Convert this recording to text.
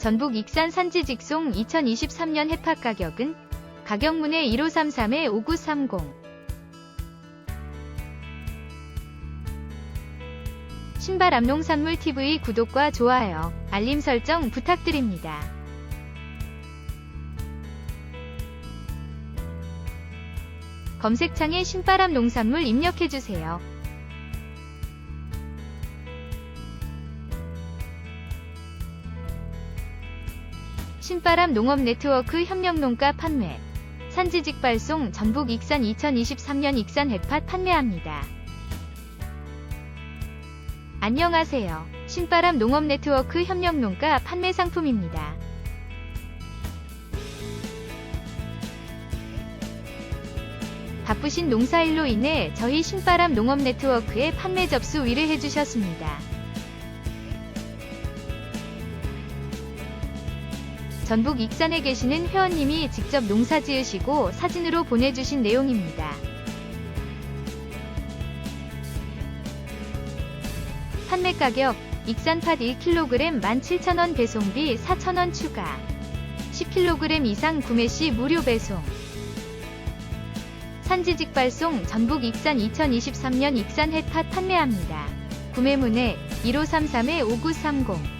전북 익산 산지 직송 2023년 해팍 가격은 가격문의 1533-5930 신발 암농산물 TV 구독과 좋아요, 알림 설정 부탁드립니다. 검색창에 신바람 농산물 입력해주세요. 신바람 농업 네트워크 협력 농가 판매 산지직 발송 전북 익산 2023년 익산 해팟 판매합니다. 안녕하세요. 신바람 농업 네트워크 협력 농가 판매 상품입니다. 바쁘신 농사일로 인해 저희 신바람 농업 네트워크에 판매 접수 의뢰해 주셨습니다. 전북 익산에 계시는 회원님이 직접 농사 지으시고 사진으로 보내주신 내용입니다. 판매 가격 익산팥 1kg 17,000원 배송비 4,000원 추가 10kg 이상 구매 시 무료 배송 산지 직 발송 전북 익산 2023년 익산 햇팥 판매합니다. 구매문의 1533-5930